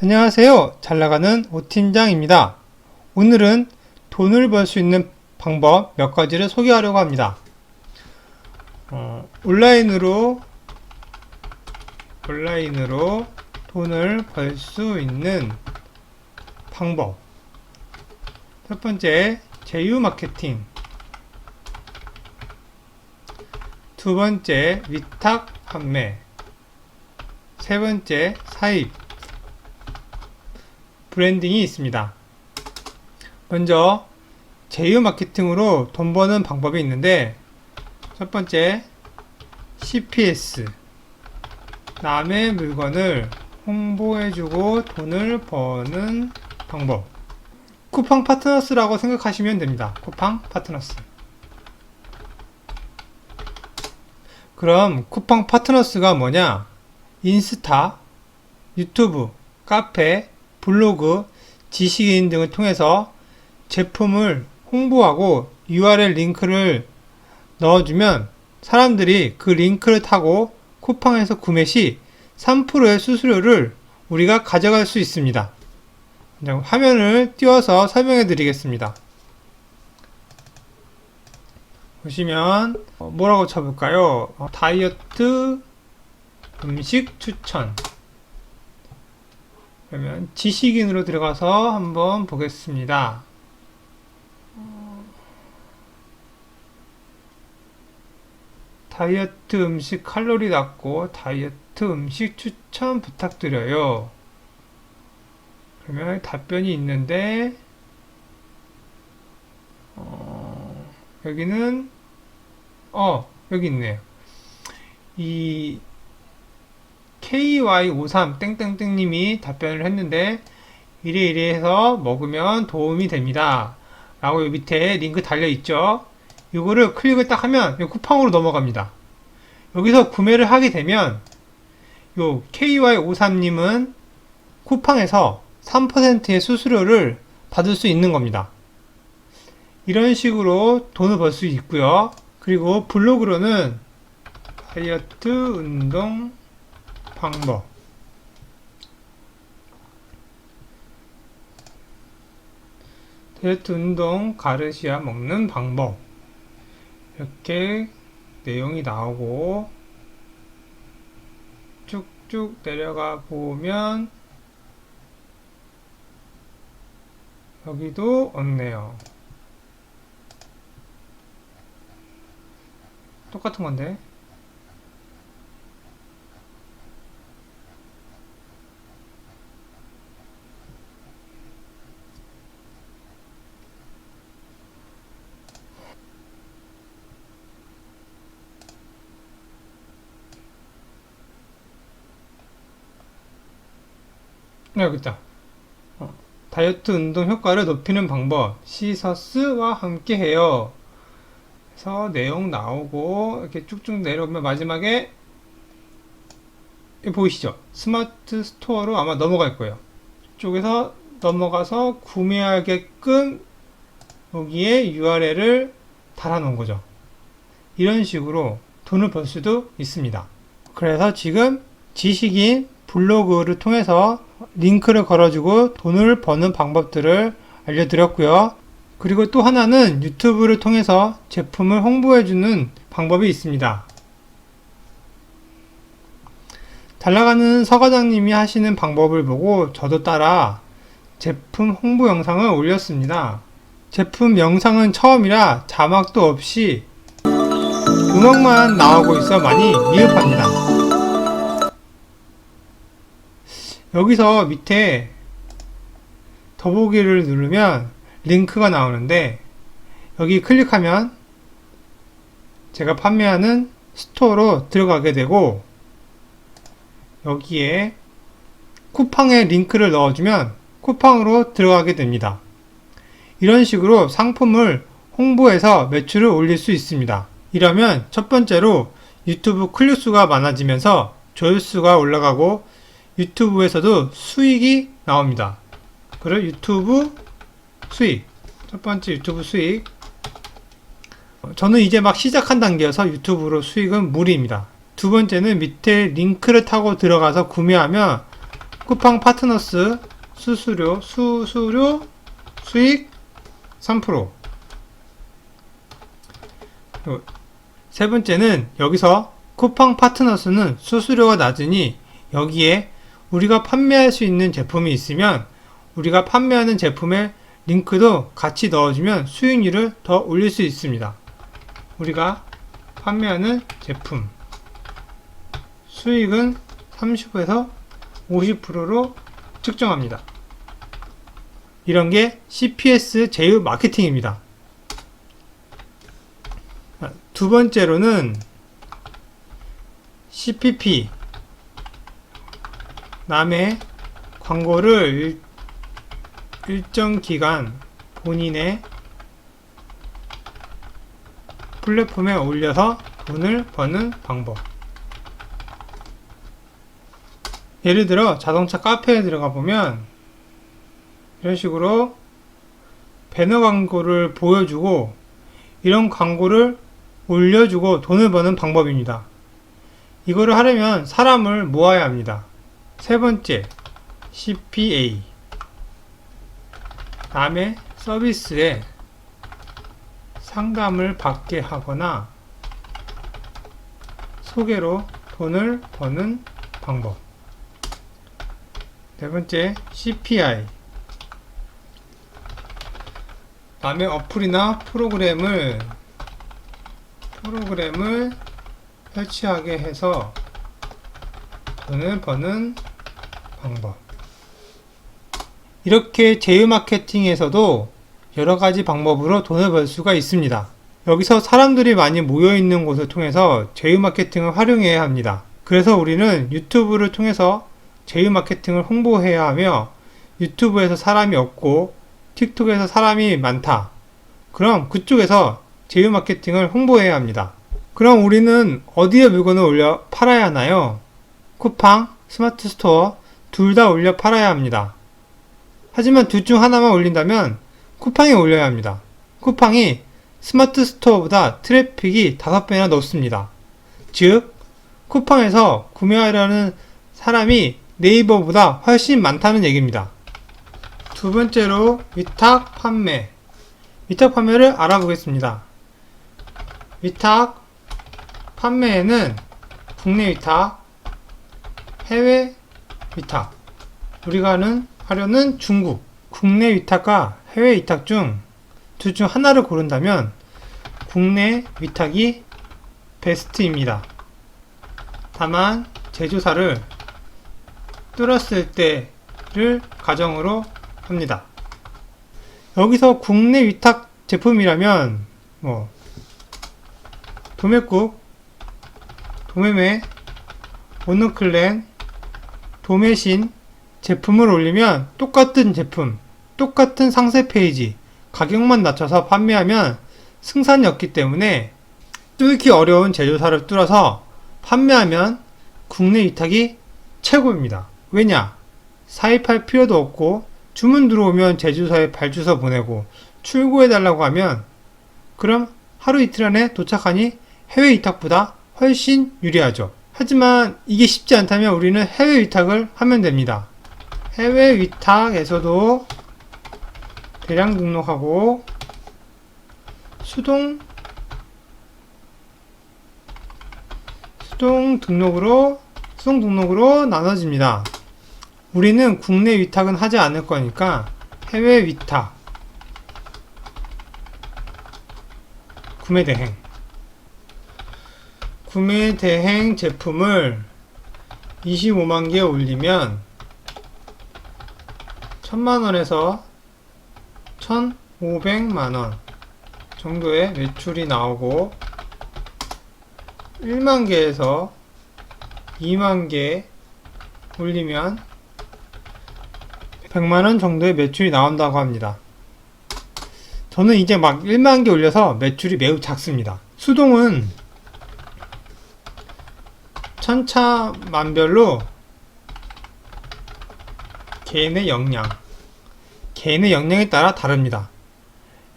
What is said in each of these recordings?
안녕하세요. 잘 나가는 오팀장입니다. 오늘은 돈을 벌 수 있는 방법 몇 가지를 소개하려고 합니다. 어, 온라인으로 온라인으로 돈을 벌 수 있는 방법. 첫 번째, 제휴 마케팅. 두 번째, 위탁 판매. 세 번째, 사입. 브랜딩이 있습니다. 먼저, 제휴 마케팅으로 돈 버는 방법이 있는데, 첫 번째, CPS. 남의 물건을 홍보해주고 돈을 버는 방법. 쿠팡 파트너스라고 생각하시면 됩니다. 쿠팡 파트너스. 그럼 쿠팡 파트너스가 뭐냐? 인스타, 유튜브, 카페, 블로그, 지식인 등을 통해서 제품을 홍보하고 URL 링크를 넣어주면 사람들이 그 링크를 타고 쿠팡에서 구매 시 3%의 수수료를 우리가 가져갈 수 있습니다. 화면을 띄워서 설명해 드리겠습니다. 보시면 어, 뭐라고 쳐볼까요? 어, 다이어트 음식 추천 그러면 지식인으로 들어가서 한번 보겠습니다. 다이어트 음식 칼로리 낮고 다이어트 음식 추천 부탁드려요. 그러면 답변이 있는데 어, 여기는 어 여기 있네요. 이 KY53 땡땡땡님이 답변을 했는데 이래 이래 해서 먹으면 도움이 됩니다. 라고 요 밑에 링크 달려 있죠. 이거를 클릭을 딱 하면 요 쿠팡으로 넘어갑니다. 여기서 구매를 하게 되면 요 KY53님은 쿠팡에서 3%의 수수료를 받을 수 있는 겁니다. 이런 식으로 돈을 벌 수 있고요. 그리고 블로그로는 다이어트 운동 방법 다이어트 운동 가르시아 먹는 방법 이렇게 내용이 나오고 쭉쭉 내려가 보면 여기도 없네요. 똑같은 건데. 여기 있다. 어, 다이어트 운동 효과를 높이는 방법. 시서스와 함께 해요. 그래서 내용 나오고 이렇게 쭉쭉 내려오면 마지막에 보이시죠? 스마트 스토어로 아마 넘어갈 거예요. 이쪽에서 넘어가서 구매하게끔 여기에 URL을 달아놓은 거죠. 이런 식으로 돈을 벌 수도 있습니다. 그래서 지금 지식인 블로그를 통해서 링크를 걸어주고 돈을 버는 방법들을 알려드렸고요. 그리고 또 하나는 유튜브를 통해서 제품을 홍보해주는 방법이 있습니다. 잘 나가는 서과장님이 하시는 방법을 보고 저도 따라 제품 홍보 영상을 올렸습니다. 제품 영상은 처음이라 자막도 없이 음악만 나오고 있어 많이 미흡합니다. 여기서 밑에 더보기를 누르면 링크가 나오는데 여기 클릭하면 제가 판매하는 스토어로 들어가게 되고 여기에 쿠팡에 링크를 넣어주면 쿠팡으로 들어가게 됩니다. 이런 식으로 상품을 홍보해서 매출을 올릴 수 있습니다. 이러면 첫 번째로 유튜브 클릭수가 많아지면서 조회수가 올라가고 유튜브에서도 수익이 나옵니다. 그리고 유튜브 수익. 첫 번째 유튜브 수익. 저는 이제 막 시작한 단계여서 유튜브로 수익은 무리입니다. 두 번째는 밑에 링크를 타고 들어가서 구매하면 쿠팡 파트너스 수수료, 수수료, 수익 3%. 그리고 세 번째는 여기서 쿠팡 파트너스는 수수료가 낮으니 여기에 우리가 판매할 수 있는 제품이 있으면 우리가 판매하는 제품의 링크도 같이 넣어주면 수익률을 더 올릴 수 있습니다. 우리가 판매하는 제품 수익은 30에서 50%로 측정합니다. 이런 게 CPS 제휴 마케팅입니다. 아, 두 번째로는 CPP 남의 광고를 일, 일정 기간 본인의 플랫폼에 올려서 돈을 버는 방법. 예를 들어 자동차 카페에 들어가 보면 이런 식으로 배너 광고를 보여주고 이런 광고를 올려주고 돈을 버는 방법입니다. 이거를 하려면 사람을 모아야 합니다. 세 번째, CPA. 남의 서비스에 상담을 받게 하거나 소개로 돈을 버는 방법. 네 번째, CPI. 남의 어플이나 프로그램을 프로그램을 설치하게 해서 돈을 버는 방법. 이렇게 제휴 마케팅에서도 여러 가지 방법으로 돈을 벌 수가 있습니다. 여기서 사람들이 많이 모여 있는 곳을 통해서 제휴 마케팅을 활용해야 합니다. 그래서 우리는 유튜브를 통해서 제휴 마케팅을 홍보해야 하며 유튜브에서 사람이 없고 틱톡에서 사람이 많다. 그럼 그쪽에서 제휴 마케팅을 홍보해야 합니다. 그럼 우리는 어디에 물건을 올려 팔아야 하나요? 쿠팡, 스마트 스토어 둘 다 올려 팔아야 합니다. 하지만 둘 중 하나만 올린다면 쿠팡에 올려야 합니다. 쿠팡이 스마트 스토어보다 트래픽이 5배나 높습니다. 즉, 쿠팡에서 구매하려는 사람이 네이버보다 훨씬 많다는 얘기입니다. 두 번째로 위탁 판매. 위탁 판매를 알아보겠습니다. 위탁 판매에는 국내 위탁, 해외 위탁, 우리가 하는 하려는 중국, 국내 위탁과 해외 위탁 중 둘 중 하나를 고른다면 국내 위탁이 베스트입니다. 다만 제조사를 뚫었을 때를 가정으로 합니다. 여기서 국내 위탁 제품이라면 뭐 도매국, 도매매, 오너클랜, 도매신 제품을 올리면 똑같은 제품, 똑같은 상세 페이지, 가격만 낮춰서 판매하면 승산이 없기 때문에 뚫기 어려운 제조사를 뚫어서 판매하면 국내 위탁이 최고입니다. 왜냐? 사입할 필요도 없고 주문 들어오면 제조사에 발주서 보내고 출고해달라고 하면 그럼 하루 이틀 안에 도착하니 해외 위탁보다 훨씬 유리하죠. 하지만 이게 쉽지 않다면 우리는 해외 위탁을 하면 됩니다. 해외 위탁에서도 대량 등록하고 수동 수동 등록으로 수동 등록으로 나눠집니다. 우리는 국내 위탁은 하지 않을 거니까 해외 위탁 구매 대행 구매 대행 제품을 25만 개 올리면 1000만 원에서 1500만 원 정도의 매출이 나오고 1만 개에서 2만 개 올리면 100만 원 정도의 매출이 나온다고 합니다. 저는 이제 막 1만 개 올려서 매출이 매우 작습니다. 수동은 천차만별로 개인의 역량, 개인의 역량에 따라 다릅니다.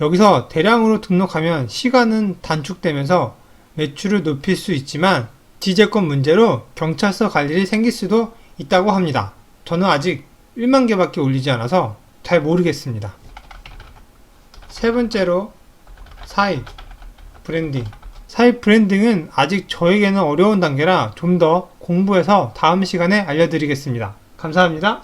여기서 대량으로 등록하면 시간은 단축되면서 매출을 높일 수 있지만 지재권 문제로 경찰서 갈 일이 생길 수도 있다고 합니다. 저는 아직 1만 개밖에 올리지 않아서 잘 모르겠습니다. 세 번째로 사입 브랜딩. 사입 브랜딩은 아직 저에게는 어려운 단계라 좀 더 공부해서 다음 시간에 알려드리겠습니다. 감사합니다.